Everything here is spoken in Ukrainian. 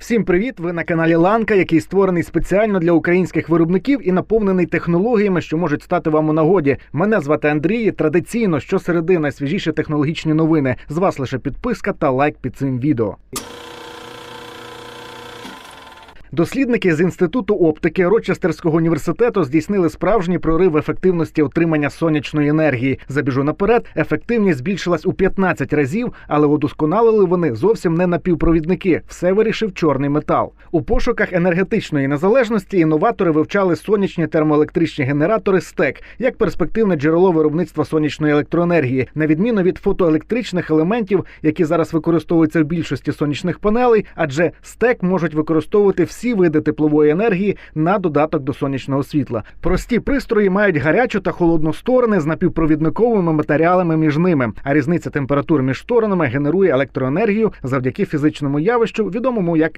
Всім привіт! Ви на каналі Ланка, який створений спеціально для українських виробників і наповнений технологіями, що можуть стати вам у нагоді. Мене звати Андрій. Традиційно щосереди найсвіжіші технологічні новини. З вас лише підписка та лайк під цим відео. Дослідники з інституту оптики Рочестерського університету здійснили справжній прорив ефективності отримання сонячної енергії. Забіжу наперед, ефективність збільшилась у 15 разів, але удосконалили вони зовсім не напівпровідники. Все вирішив чорний метал. У пошуках енергетичної незалежності інноватори вивчали сонячні термоелектричні генератори СТЕК як перспективне джерело виробництва сонячної електроенергії, на відміну від фотоелектричних елементів, які зараз використовуються в більшості сонячних панелей, адже СТЕК можуть використовувати всі види теплової енергії на додаток до сонячного світла. Прості пристрої мають гарячу та холодну сторони з напівпровідниковими матеріалами між ними. А різниця температур між сторонами генерує електроенергію завдяки фізичному явищу, відомому як